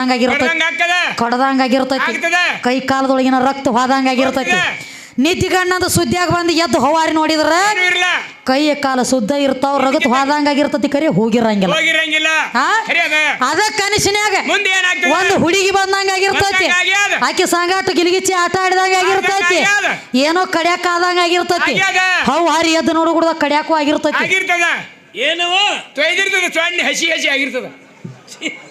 ಹಾಕದ ಕೈ ಕಾಲದೊಳಗಿನ ರಕ್ತ ಹೋದಂಗಾಗಿರ್ತೈತಿ. ನಿದ್ದಿಗಣ್ಣದ ಸುದ್ದಿಯಾಗ ಬಂದು ಎದ್ದು ಹವಾರಿ ನೋಡಿದ್ರೆ ಕೈ ಕಾಲ ಶುದ್ಧ ಇರ್ತಾವ ರಗತ್ ಹೋದಂಗಾಗಿರ್ತತಿ ಕರೆ ಹೋಗಿರಂಗಿಲ್ಲ. ಅದ ಅದ ಕನಸಿನ್ಯಾಗ ಮುಂದೆ ಏನಾಗ್ತದೆ? ಒಂದು ಹುಡುಗಿ ಬಂದಂಗ ಆಗಿರ್ತೈತಿ ಬಂದಂಗಾಗ್ಯಾದ. ಆಕೆ ಸಂಗಾಟ ಗಿಲಿಗಿಚ್ಚಿ ಆಟ ಆಡಿದಂಗ ಆಗಿರ್ತೈತಿ ಏನೋ ಕಡ್ಯಾಕ ಆದಂಗ ಆಗಿರ್ತೈತಿ ಆಗ್ಯಾದ. ಹವ್ ಹಾರಿ ಎದ್ದು ನೋಡುಗುಡ್ದ ಕಡ್ಯಾಕು ಆಗಿರ್ತೈತಿ. ಏನೋ ಹಸಿ ಹಸಿ ಆಗಿರ್ತದ.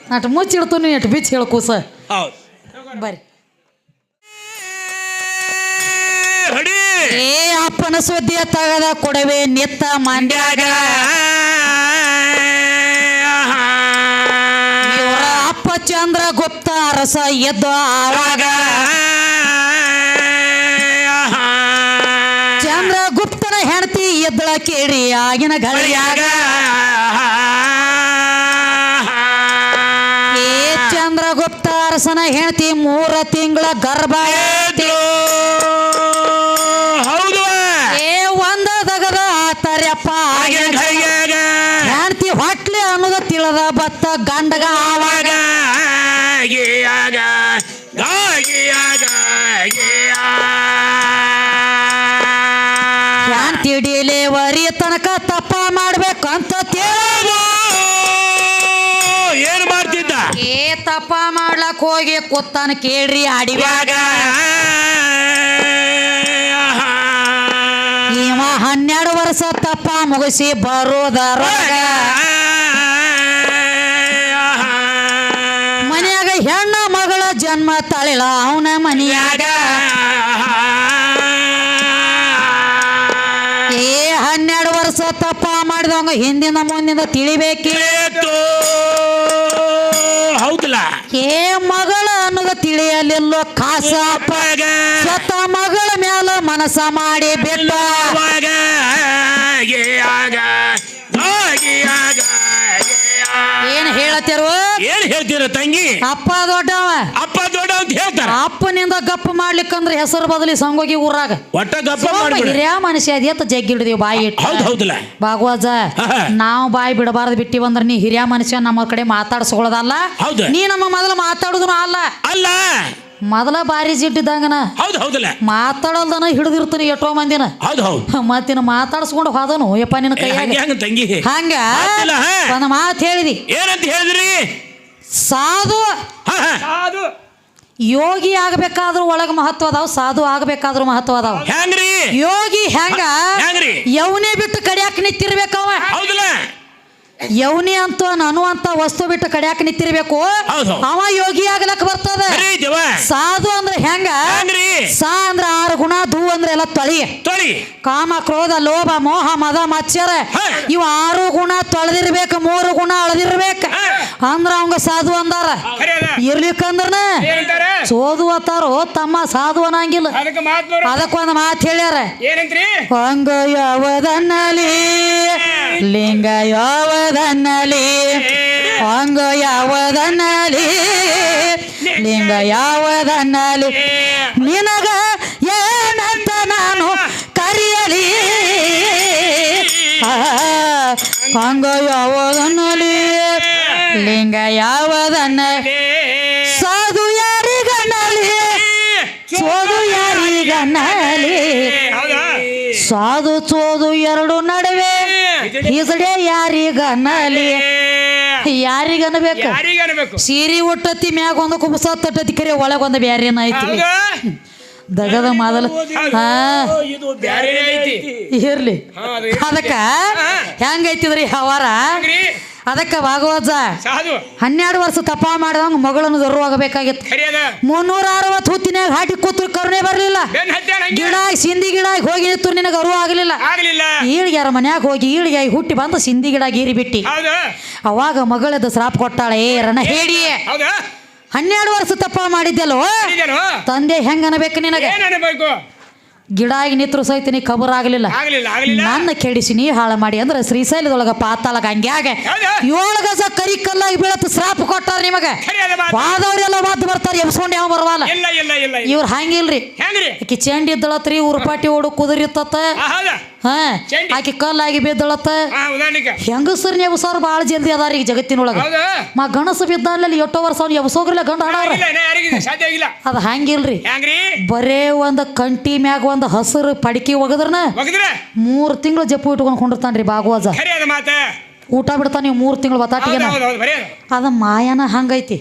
ಅಟ್ ಮುಚ್ಚಿಡ್ತು ನೀ ಎಟ್ ಬಿಚ್ಚಿ ಹೇಳ್ಕೂಸ ಹೌದು. ಬರ್ರಿ. ಏ ಅಪ್ಪನ ಸುದ್ದಿಯ ತಗದ ಕೊಡವೆ ನಿತ್ತ ಮಂಡ್ಯಾಗ. ಇವರ ಅಪ್ಪ ಚಂದ್ರ ಗುಪ್ತ ರಸ ಎದ್ದ ಆವಾಗ. ಚಂದ್ರ ಗುಪ್ತನ ಹೆಂಡತಿ ಎದ್ದಳ ಕೇಳಿ ಆಗಿನ ಗಳಿಯಾಗ. ಅರಸನ ಹೆಂಡತಿ ಮೂರ ತಿಂಗಳ ಗರ್ಭ. ಹೌದು ಏ ಒಂದ ದಗದ ಆತರ್ಯಪ್ಪ ಹೆಂಡತಿ ಹೊಟ್ಲೆ ಅನ್ನೋದ ತಿಳದ ಬತ್ತ ಗಂಡಗ ಆವಾಗ. ಹೆಂಡತಿ ಡಿಲಿವರಿ ತನಕ ತಪ್ಪ ಮಾಡ್ಬೇಕಂತ ತಿಳದು ಏನ್ ಮಾಡ್ತಿದ್ದ? ಏ ತಪ್ಪ ಮಾಡ್ಲಕ್ ಹೋಗಿ ಕೂತಾನ ಕೇಳ್ರಿ ಅಡಿವ್ಯಾಗ. ಇವ ಹನ್ನೆರಡು ವರ್ಷ ತಪ್ಪ ಮುಗಿಸಿ ಬರೋದರ ಮನೆಯಾಗ ಹೆಣ್ಣ ಮಗಳ ಜನ್ಮ ತಳಿಲ, ಅವನ ಮನೆಯಾಗ. ಏ ಹನ್ನೆರಡು ವರ್ಷ ತಪ್ಪ ಮಾಡಿದವಂಗ ಹಿಂದಿನ ಮುಂದಿನ ತಿಳಿಬೇಕಿ. ಏ ಮಗಳ ಅನ್ನೋದು ತಿಳಿಯಲಿಲ್ಲೋ? ಕಾಸ ಸ್ವತ ಮಗಳ ಮ್ಯಾಲ ಮನಸ ಮಾಡಿ ಬಿಟ್ಟ. ಏನ್ ಹೇಳತ್ತಿರೋ ಏನ್ ಹೇಳ್ತೀರ ತಂಗಿ? ಅಪ್ಪ ದೊಡ್ಡವ. ಹೇಳ್ತಾರ ಅಪ್ಪನಿಂದ ಗಪ್ಪ ಮಾಡ್ಲಿಕ್ಕಂದ್ರೆ ಹೆಸರು ಬದಲಿ ಸಂಗೋಗಿ ಊರಾಗ. ಒಟ್ಟ ಗಪ್ಪ ಮಾಡ್ಬಿಡ. ಹಿರಿಯ ಮನುಷ್ಯ ಅದೇತ ಜಗ್ಗಿಡ್ದೀವಿ ಬಾಯಿ ಇಟ್ಟು. ಹೌದ್ ಹೌದಲ್ಲ ಭಾಗವಜ. ನಾವು ಬಾಯಿ ಬಿಡಬಾರದು ಬಿಟ್ಟಿ ಬಂದ್ರೆ ನೀ ಹಿರಿಯ ಮನುಷ್ಯ ನಮ್ಮ ಕಡೆ ಮಾತಾಡ್ಸ್ಕೊಳ್ಳೋದಲ್ಲ. ಹೌದು. ನೀ ನಮ್ಮ ಮೊದಲು ಮಾತಾಡುದ್ರು ಅಲ್ಲ. ಅಲ್ಲ. ಮೊದಲ ಬಾರಿ ಜಿಟ್ಟಿದ್ದಂಗನ ಹೌದು ಹೌದಲ್ಲ ಮಾತಾಡಲ್ದನ ಹಿಡಿದಿರ್ತೀನಿ ಎಷ್ಟೋ ಮಂದಿನ. ಹೌದ್ ಹೌದ್. ಮತ್ತಿನ ಮಾತಾಡ್ಸ್ಕೊಂಡು ಹೋದನು. ಯಪ್ಪ ನಿನ್ನ ಕೈ ಹಂಗೆ ತಂಗಿ. ಹಂಗ? ಮಾತಿಲ್ಲ, ಹಾ. ಒಂದು ಮಾತು ಹೇಳಿದಿ. ಏನಂತ ಹೇಳಿದ್ರಿ? ಸಾಧು. ಅದು ಯೋಗಿ ಆಗ್ಬೇಕಾದ್ರೂ ಒಳಗ ಮಹತ್ವ ಅದಾವ ಸಾಧು ಆಗ್ಬೇಕಾದ್ರೂ ಮಹತ್ವ ಅದಾವ. ಹೆಂಗ್ರಿ? ಯೋಗಿ ಹೆಂಗ? ಹೆಂಗ್ರಿ? ಯವನೇ ಬಿಟ್ಟು ಕಡಿಯಾಕ ನಿಂತಿರ್ಬೇಕವ ಯವನಿ ಅಂತ ನಾನು ಅಂತ ವಸ್ತು ಬಿಟ್ಟು ಕಡಿಯಾಕ ನಿಂತಿರ್ಬೇಕು. ಅವ ಯೋಗಿ ಆಗ್ಲಕ್ ಬರ್ತದ. ಸಾಧು ಅಂದ್ರೆ ಹೆಂಗ? ಸಾ ಅಂದ್ರ ಆರು ಗುಣ ಧೂ ಅಂದ್ರೆ ಎಲ್ಲ ತೊಳಿ. ತೊಳಿ. ಕಾಮ ಕ್ರೋಧ ಲೋಭ ಮೋಹ ಮದ ಮಚ್ಚರ. ಇವ ಆರು ಗುಣ ತೊಳೆದಿರ್ಬೇಕು ಮೂರು ಗುಣ ಅಳದಿರ್ಬೇಕು. ಅಂದ್ರ ಅವಂಗ ಸಾಧು ಅಂದಾರ. ಇರ್ಲಿಕ್ಕಂದ್ರನ ಸೋದು ಅತ್ತಾರೋ ತಮ್ಮ ಸಾಧು ಅನ್ನಂಗಿಲ್ಲ. ಅದಕ್ಕೊಂದು ಮಾತು ಹೇಳ್ಯಾರ. ಹಂಗ ಯಾವದನ್ನಲಿ ಲಿಂಗ ಯಾವದನ್ನಲಿ ಹಂಗ ಯಾವದನ್ನಲಿ ಲಿಂಗ ಯಾವದನ್ನಲಿ ನಿನಗ ಏನಂತ ನಾನು ಕರೆಯಲಿ? ಹಂಗ ಅಂಗ ಯಾವದನ್ನಲಿ ಲಿಂಗ ಯಾವದನ್ನ? ಸಾಧು ಯಾರಿಗನ್ನಲಿ ಸೋದು ಯಾರಿಗನ್ನಲಿ ಸಾಧು ಚೋದು ಎರಡು ನಡುವೆ ಹಿಸಡೆ ಯಾರಿಗನ್ನಲಿ ಸೀರಿ ಯಾರಿಗೆ ಅನ್ಬೇಕು ಸೀರೆ ಉಟ್ಟತಿ ಮ್ಯಾಗ ಒಂದು ಕುಬಸ ತಟ್ಟತಿ ಕರೆ ಒಳಗೊಂದು ಬ್ಯಾರೇನ ಐತಿ. ದಗದ ಮೊದಲು. ಹಾ. ಇರ್ಲಿ. ಅದಕ್ಕ ಹೆಂಗೈತಿದ್ರಿ ಹವಾರ? ಅದಕ್ಕ ಭಾಗವತ ಸಾಧು. ಹನ್ನೆರಡು ವರ್ಷ ತಪ ಮಾಡಿದಂಗ ಮಗಳನ್ನು ದೊರವಾಗಬೇಕಾಗಿತ್ತು. ಆಗಬೇಕಾಗಿತ್ತು ಮುನ್ನೂರ ಅರವತ್ತು ಹುತ್ತಿನಾಗ ಹಾಟಿ ಕೂತು ಕರುಣೆ ಬರಲಿಲ್ಲ. ಬೆನ್ ಹತ್ತಾಳ ಹಂಗೆ ಗಿಡ ಸಿಂಧಿ ಗಿಡ ಹೋಗಿ ನಿಂತು ನಿನಗೆ ಅರಿವು ಆಗಲಿಲ್ಲ. ಆಗ್ಲಿಲ್ಲ. ಈಳಿಗ್ಯಾರ ಮನ್ಯಾಗ ಹೋಗಿ ಈಳಿಗೆ ಹುಟ್ಟಿ ಬಂದು ಸಿಂಧಿ ಗಿಡ ಗೀರಿ ಬಿಟ್ಟಿ. ಹೌದಾ. ಅವಾಗ ಮಗಳದ ಶ್ರಾಪ್ ಕೊಟ್ಟಾಳೆ ಏ ರಣ ಹೇಳಿ. ಹೌದಾ. ಹನ್ನೆರಡು ವರ್ಷ ತಪ್ಪ ಮಾಡಿದ್ದೆಲ್ಲೋ? ತಂದೆ ಹೆಂಗ ಅನ್ಬೇಕು ನಿನಗೆ? ಏನ್ ಅನ್ಬೇಕು? ಗಿಡ ಆಗಿ ನಿತ್ರು ಸಹಿತ ನೀ ಕಬರ್ ಆಗಲಿಲ್ಲ. ಆಗ್ಲಿಲ್ಲ ಆಗ್ಲಿಲ್ಲ. ನನ್ನ ಕೆಡಿಸಿ ನೀ ಹಾಳು ಮಾಡಿ ಅಂದ್ರೆ ಶ್ರೀಶೈಲದೊಳಗ ಪಾತಾಳಗ ಹಂಗ್ಯಾಗ ಆಗ. ಏಳು ಗಜ ಕರಿ ಕಲ್ಲಾಗಿ ಬೀಳತ್ ಶ್ರಾಪ ಕೊಟ್ಟಾರ ನಿಮಗೆ. ಮಾತು. ವಾದವ್ರೆಲ್ಲ ವಾದ್ ಬರ್ತಾರೆ ಎಬ್ಸ್ಕೊಂಡು ಯಾವ ಬರವಲ್ಲ ಇಲ್ಲ ಇಲ್ಲ ಇಲ್ಲ ಇಲ್ಲ. ಇವ್ರು ಹಂಗಿಲ್ರಿ. ಆಕಿ ಚೆಂಡಿ ಇದ್ದಳತ್ರಿ ಉರ್ಪಾಟಿ ಓಡು ಕುದುರಿತ್ತ ಹಾ ಆಕೆ ಕಲ್ಲಾಗಿ ಬಿದ್ದಳತ್ತ. ಹೆಂಗಸರ್ನ ಎಬ್ಸೋರು ಭಾಳ ಜಲ್ದಿ ಅದಾರ ಈಗ ಜಗತ್ತಿನೊಳಗ. ಮಾ ಗಣಸ ಬಿದ್ದಲ್ಲಿ ಎಷ್ಟೋ ವರ್ಷ ಅವ್ನು ಎಬ್ಸೋಗ್ರಲ್ಲ ಗಂಡ ಹಾಡವ್ರ ಅದು ಹಂಗಿಲ್ರಿ ಬರೇ ಒಂದು ಕಂಟಿ ಮ್ಯಾಗ ಒಂದು ಹಸಿರು ಪಡಿಕೆ ಒಗದ್ರನ ಮೂರ್ ತಿಂಗಳು ಜಪ್ಪು ಇಟ್ಕೊಂಡು ಕುಂಡಿರ್ತಾನ್ರಿ ಬಾಗುವಾಜ. ಖರಿ ಊಟ ಬಿಡ್ತಾನ ನೀವು ಮೂರು ತಿಂಗಳು ಬತಾಟಿಗೆ ಅದ ಮಾಯನ ಹಂಗೈತಿ.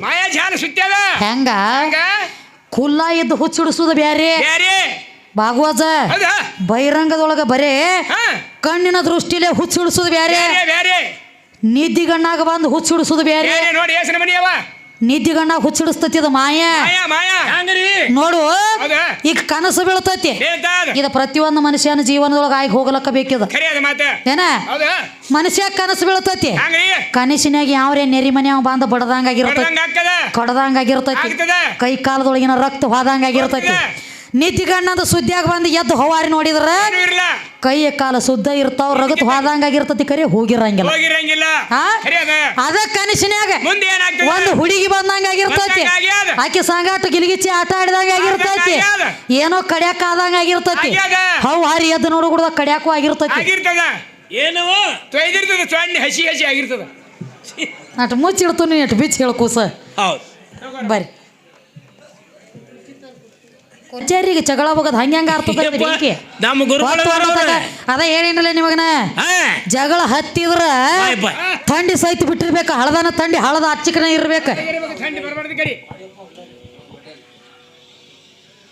ಹೆಂಗ? ಕುಲ್ಲ ಇದ್ದು ಹುಚ್ಚಿಡಿಸೋದು ಬ್ಯಾರೆ. ಹೌದಾ? ಬಹಿರಂಗದೊಳಗ ಬರೇ ಕಣ್ಣಿನ ದೃಷ್ಟಿಲೇ ಹುಚ್ಚಿಡಿಸೋದು ಬ್ಯಾರೆ. ನಿದ್ದಿಗಣ್ಣಾಗ ಬಂದು ಹುಚ್ಚಿಡಿಸೋದು ಬ್ಯಾರೆ. ಅವ ನಿದ್ದಿಗಣ್ಣಾಗ ಹುಚ್ಚಿಡಿಸ್ತತಿ ಅದು ಮಾಯ. ನೋಡು ಈಗ ಕನಸು ಬೀಳ್ತತಿ. ಇದು ಪ್ರತಿಯೊಂದು ಮನುಷ್ಯನ ಜೀವನದೊಳಗ ಆಗಿ ಹೋಗ್ಲಕ್ಕ ಬೇಕಿದ. ಏನ? ಹೌದಾ? ಮನುಷ್ಯ ಕನಸು ಬೀಳ್ತತಿ. ಹಂಗ್ರಿ? ಕನಸಿನಾಗ ಯಾವ್ರೇ ನೆರಿ ಮನೆ ಅವ ಬಂದ ಬಡದಂಗಾಗಿರ್ತತಿ. ಆಗ್ತದ? ಕೈ ಕಾಲದೊಳಗಿನ ರಕ್ತ ಹೋದಂಗಾಗಿರ್ತೈತಿ. ನಿದ್ದಿಗಣ್ಣದ ಸುದ್ದಿಯಾಗ ಬಂದು ಎದ್ದು ಹವಾರಿ ನೋಡಿದ್ರ ಕೈಯ ಕೈ ಕಾಲ ಸುದ್ದ ಇರ್ತಾವ ರಗತ್ ಹೋದಂಗಾಗಿರ್ತತಿ ಕರೆ ಹೋಗಿರಂಗಿಲ್ಲ. ಹೋಗಿರಂಗಿಲ್ಲ. ಅದ ಕನಸಿನ್ಯಾಗ ಮುಂದೆ ಏನಾಗ್ತದ ಒಂದು ಹುಡುಗಿ ಬಂದಂಗಾಗಿರ್ತತಿ. ಆಕೆ ಸಂಗಾಟ ಗಿಲಿಗಿಚ್ಚಿ ಆಟ ಆಡಿದಂಗ ಆಗಿರ್ತೈತಿ. ಏನೋ ಕಡ್ಯಾಕ ಆದಂಗ ಆಗಿರ್ತೈತಿ. ಹೌ ಹವ್ ಹಾರಿ ಎದ್ದು ನೋಡು ಕೂಡ ಕಡ್ಯಾಕು ಆಗಿರ್ತತಿ. ತೊಯ್ದಿರ್ತದ ಸೊನ್ನೆ ಹಸಿ ಹಸಿ ಆಗಿರ್ತದ. ಅಟ್ ಮುಚ್ಚಿಡ್ತು ನೀ ಅಟ್ ಬಿಚ್ಚಿ ಹೇಳ್ಕೂಸ ಹೌದು. ಬರ್ರಿ. ಕುರ್ಚಾರಿಗೆ ಜಗಳ ಹೋಗೋದು ಹಂಗ ನಮ್ಮ ಗುರುಗಳು. ಅದ ಹೇಳಿನಲ್ಲ ನಿಮಗನ? ಜಗಳ ಹತ್ತಿದ್ರ. ಥಂಡಿ ಸಹಿತ ಬಿಟ್ಟಿರ್ಬೇಕು ಹಳದನ ಥಂಡಿ ಹಳದ ಅಚ್ಚಿಕನ ಇರ್ಬೇಕು.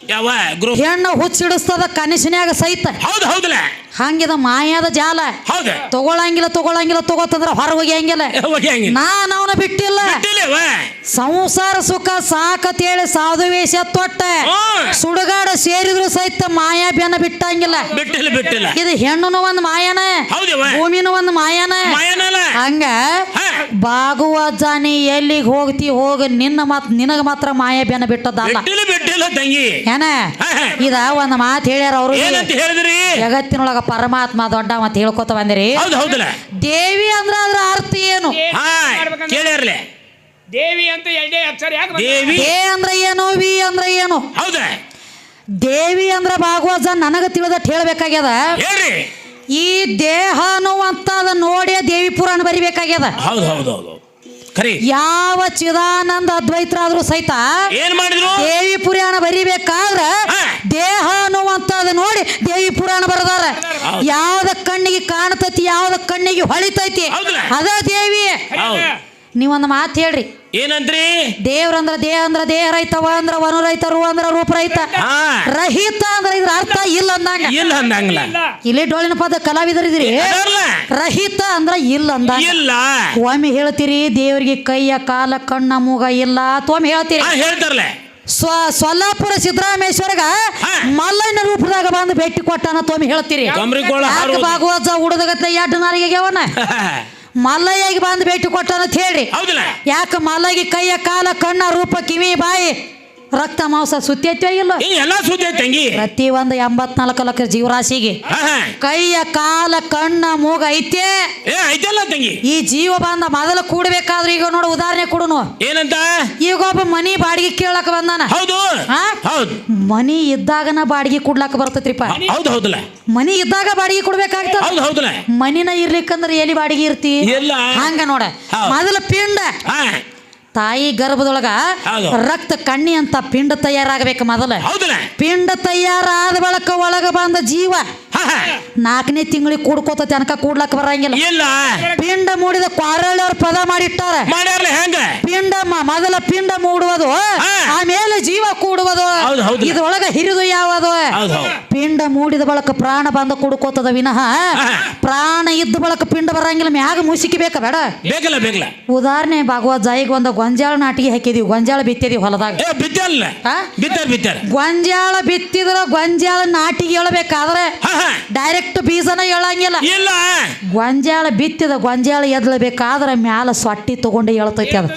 ಯಾವ ಹೆಣ್ಣು ಹುಚ್ಚಿಡಿಸ್ತದ ಕನಸಿನ್ಯಾಗ ಸಹಿತ. ಹೌದು ಹೌದಲ್ಲ ಹಂಗಿದ ಮಾಯಾದ ಜಾಲ. ಹೌದು. ತಗೊಳಂಗಿಲ್ಲ ತಗೊಳಂಗಿಲ್ಲ ತಗೋತಂದ್ರ ಹೊರ ಹೋಗಿ ಹಂಗಿಲ್ಲ. ಹೋಗಿ ನಾನ್ ಅವನ ಬಿಟ್ಟಿಲ್ಲ? ಸಂಸಾರ ಸುಖ ಸಾಕತೇಳಿ ಸಾಧು ವೇಷ ತೊಟ್ಟ. ಸುಡುಗಾಡ ಸೇರಿದ್ರು ಸಹಿತ ಮಾಯಾ ಬೆನ್ನ ಬಿಟ್ಟಂಗಿಲ್ಲ. ಬಿಟ್ಟಿಲ್ಲ ಬಿಟ್ಟಿಲ್ಲ. ಇದು ಹೆಣ್ಣುನು ಒಂದ್ ಮಾಯಾನ. ಭೂಮಿನೂ ಒಂದ್ ಮಾಯಾನ. ಹಂಗ. ಬಾಗುವ ಜಾನಿ ಎಲ್ಲಿಗೆ ಹೋಗ್ತಿ ಹೋಗ ನಿನ್ನ ಮಾತ್ ನಿನಗ ಮಾತ್ರ ಮಾಯ ಬೆನ್ನ ಬಿಟ್ಟದಲ್ಲ ಬಿಟ್ಟಿಲ್ಲ ಬಿಟ್ಟಿಲ್ಲ ತಂಗಿ. ಏನ. ಇದ ಒಂದ್ ಮಾತು ಹೇಳ್ಯಾರ ಅವರು. ಏನಂತ ಹೇಳಿದ್ರಿ? ಜಗತ್ತಿನೊಳಗ ಪರಮಾತ್ಮ ದೊಡ್ಡ ಮತ್ ಹೇಳ್ಕೊತ ಬಂದಿರಿ. ಹೌದು ಹೌದಲ್ಲ. ದೇವಿ ಅಂದ್ರ ಅದ್ರ ಅರ್ಥ ಏನು? ಹಾ ದೇವಿ ಅಂತ ಎರಡೇ ಅಕ್ಷರ ಯಾಕೆ ಬಂತು? ದೇವಿ. ದೇ ಅಂದ್ರ ಏನು ವಿ ಅಂದ್ರ ಏನು? ಹೌದ. ದೇವಿ ಅಂದ್ರ ಭಾಗವತ ನನಗ ತಿಳಿದಟ್ ಹೇಳ್ಬೇಕಾಗ್ಯದ. ಹೇಳ್ರಿ. ಈ ದೇಹ ದೇವಿ ಬರಿಬೇಕಾಗ್ಯದ ಹೌದು ಹೌದು ಹೌದು. ಖರಿ ಯಾವ ಚಿದಾನಂದ ಅದ್ವೈತರಾದ್ರೂ ಸಹಿತ ಏನ್ ಮಾಡಿದ್ರು? ದೇವಿ ಪುರಾಣ ಬರಿಬೇಕಾದ್ರ. ದೇಹ ಅನ್ನುವಂಥದ್ದು ನೋಡಿ ದೇವಿ ಪುರಾಣ ಬರದಾರ. ಯಾವ್ದ ಕಣ್ಣಿಗೆ ಕಾಣ್ತೈತಿ ಯಾವ್ದ ಕಣ್ಣಿಗೆ ಹೊಳಿತೈತಿ? ಅದ ದೇವಿ. ನೀವೊಂದು ಮಾತು ಹೇಳ್ರಿ. ಏನಂತ್ರಿ ದೇವ್ರಂದ್ರ ದೇಹ ಅಂದ್ರ ದೇಹ ರೈತವ ಅಂದ್ರ ವನು ರೈತ ರು ಅಂದ್ರ ರೂಪ ರೈತ. ಹಾ. ರಹಿತ ಅಂದ್ರ ಇದ್ರ ಅರ್ಥ ಇಲ್ಲ ಅಂದಂಗ. ಇಲ್ಲ ಅಂದಂಗ ಇಲ್ಲ ಡೋಳಿನ ಪದ ಕಲಾವಿದರಿದ್ರಿ? ರಹಿತ ಅಂದ್ರ ಇಲ್ಲ ಅಂದ. ಇಲ್ಲ. ಒಮ್ಮೆ ಹೇಳ್ತೀರಿ ದೇವ್ರಿಗೆ ಕೈಯ ಕಾಲ ಕಣ್ಣ ಮೂಗ ಇಲ್ಲ ಒಮ್ಮೆ ಹೇಳ್ತೀರಿ. ಹಾ ಹೇಳ್ತಾರಲ್ಲ. ಸ್ವ ಸೊಲ್ಲಾಪುರ ಸಿದ್ದರಾಮೇಶ್ವರಗ ಹಾ. ಮಲ್ಲಯ್ಯನ ರೂಪದಾಗ ಬಂದು ಭೇಟಿ ಕೊಟ್ಟಾನ ತೊಮ್ಮೆ ಹೇಳ್ತೀರಿ. ಯಾಕೆ ಹಾರು ಭಾಗವತ ಉಡದಗತ್ತೆ ಅವನ? ಮಲ್ಲಯ್ಯಗೆ ಬಂದು ಭೇಟಿ ಕೊಟ್ಟಾನ ಅಂತ ಹೇಳ್ರಿ. ಹೌದಲ್ಲ. ಯಾಕೆ ಮಲ್ಲಯ್ಯ ಕೈಯ ಕಾಲ ಕಣ್ಣ ರೂಪ ಕಿವಿ ಬಾಯಿ ರಕ್ತ ಮಾಂಸ ಸುತ್ತೈತೋ ಇಲ್ಲ. ಎಲ್ಲ ಎಲ್ಲಾ ಸುದ್ದಿ ಐತ್ ತಂಗಿ? ಪ್ರತಿ ಒಂದು ಎಂಬತ್ನಾಲ್ಕು ಲಕ್ಷ ಜೀವರಾಶಿಗೆ. ಕೈಯ ಕಾಲ ಕಣ್ಣ ಮೂಗ ಐತೆ. ಏ ಐತಲ್ಲ ತಂಗಿ? ಈ ಜೀವ ಬಂದ ಮೊದಲು ಕೂಡಬೇಕಾದ್ರೆ ಈಗ ನೋಡು ಉದಾಹರಣೆ ಕೊಡುನು. ಏನಂತ? ಈಗ ಒಬ್ಬ ಮನಿ ಬಾಡಿಗೆ ಕೇಳಕ್ ಬಂದಾನ. ಹೌದು. ಮನಿ ಇದ್ದಾಗನ ಬಾಡಿಗೆ ಕೊಡ್ಲಾಕ ಬರ್ತೈತ್ರಿಪ್ಪ. ಹೌದು ಹೌದಲ್ಲ. ಮನಿ ಇದ್ದಾಗ ಬಾಡಿಗೆ ಕೊಡ್ಬೇಕಾಗ್ತದ. ಹೌದು ಹೌದಲ್ಲ. ಮನಿನ ಇರ್ಲಿಕ್ಕಂದ್ರೆ ಎಲ್ಲಿ ಬಾಡಿಗೆ ಇರ್ತಿ? ಹಂಗ ನೋಡ. ಹೌದ್. ಮೊದಲ ಪಿಂಡ. ಹಾ. ತಾಯಿ ಗರ್ಭದೊಳಗ ಹೌದು. ರಕ್ತ ಕಣ್ಣಿ ಅಂತ ಪಿಂಡ ತಯಾರಾಗಬೇಕು ಮೊದಲ. ಹೌದಲ್ಲ ಪಿಂಡ ತಯಾರಾದ ಬಳಕ ಒಳಗ ಬಂದ ಜೀವ ಹಾ ಹಾ. ನಾಲ್ಕನೇ ತಿಂಗಳಿಗೆ ಕೂಡ್ಕೋತ ತನಕ ಕೂಡ್ಲಕ್ಕ ಬರಂಗಿಲ್ಲ. ಇಲ್ಲ. ಪಿಂಡ ಮೂಡಿದ ಕ್ವಾರಳ್ಳಿಯವ್ರ ಪದ ಮಾಡಿಟ್ಟಾರ. ಮಾಡ್ಯಾರಲ್ಲ ಹೆಂಗ? ಪಿಂಡ ಮ- ಮೊದಲ ಪಿಂಡ ಮೂಡುವುದು ಆಮೇಲೆ ಜೀವ ಕೂಡುವುದು. ಹೌದು, ಹೌದು. ಇದ್ರೊಳಗ ಹಿರಿದು ಯಾವುದು? ಹೌದು ಹೌದು. ಪಿಂಡ ಮೂಡಿದ ಬಳಕ ಪ್ರಾಣ ಬಂದ ಕುಡ್ಕೋತದ ವಿನಃ ಪ್ರಾಣ ಇದ್ದ ಬಳಕ ಪಿಂಡ ಬರಂಗಿಲ್ಲ ಮ್ಯಾಗ ಮುಸಿಕಿ ಬೇಕ ಬೇಡ. ಬೇಕಲ್ಲ ಬೇಕಲ್ಲ. ಉದಾಹರಣೆ ಭಾಗವತ್ ಜಾಯಿಗೆ ಒಂದು ಗೊಂಜಾಳ ನಾಟಿಗೆ ಹಾಕಿದೀವಿ. ಗೊಂಜಾಳ ಬಿತ್ತಿದೀವಿ ಹೊಲದಾಗ. ಏ ಬಿತ್ತಲ್ಲ ಹಾ? ಬಿತ್ತಾರ ಬಿತ್ತಾರ. ಗೊಂಜಾಳ ಬಿತ್ತಿದ್ರ ಗೊಂಜಾಳ ನಾಟಿಗೆ ಹೇಳ್ಬೇಕಾದ್ರೆ ಹಾ ಹಾ. ಡೈರೆಕ್ಟ್ ಬೀಜನ ಹೇಳಂಗಿಲ್ಲ ಇಲ್ಲ. ಗೊಂಜಾಳ ಬಿತ್ತಿದ ಗೊಂಜಾಳ ಎದ್ಲಬೇಕಾದ್ರೆ ಮ್ಯಾಲ ಸೊಟ್ಟಿ ತಗೊಂಡು ಹೇಳ್ತೈತಿ ಅದು.